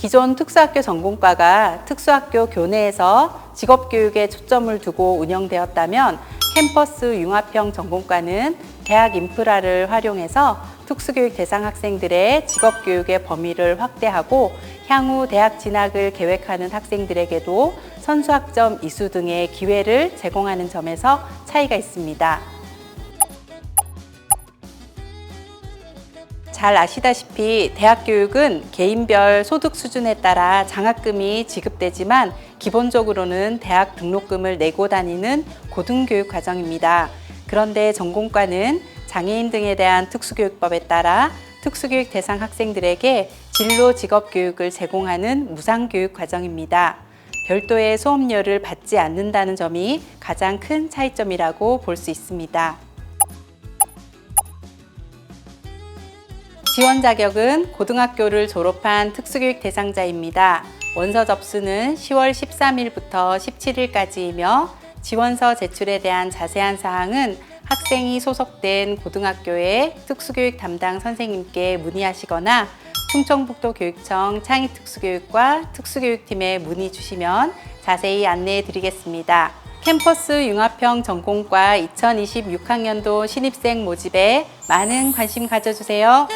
기존 특수학교 전공과가 특수학교 교내에서 직업교육에 초점을 두고 운영되었다면 캠퍼스 융합형 전공과는 대학 인프라를 활용해서 특수교육 대상 학생들의 직업교육의 범위를 확대하고 향후 대학 진학을 계획하는 학생들에게도 선수학점 이수 등의 기회를 제공하는 점에서 차이가 있습니다. 잘 아시다시피 대학 교육은 개인별 소득 수준에 따라 장학금이 지급되지만 기본적으로는 대학 등록금을 내고 다니는 고등교육 과정입니다. 그런데 전공과는 장애인 등에 대한 특수교육법에 따라 특수교육 대상 학생들에게 진로 직업 교육을 제공하는 무상교육 과정입니다. 별도의 수업료를 받지 않는다는 점이 가장 큰 차이점이라고 볼 수 있습니다. 지원 자격은 고등학교를 졸업한 특수교육 대상자입니다. 원서 접수는 10월 13일부터 17일까지이며 지원서 제출에 대한 자세한 사항은 학생이 소속된 고등학교의 특수교육 담당 선생님께 문의하시거나 충청북도 교육청 창의특수교육과 특수교육팀에 문의 주시면 자세히 안내해 드리겠습니다. 캠퍼스 융합형 전공과 2026학년도 신입생 모집에 많은 관심 가져주세요.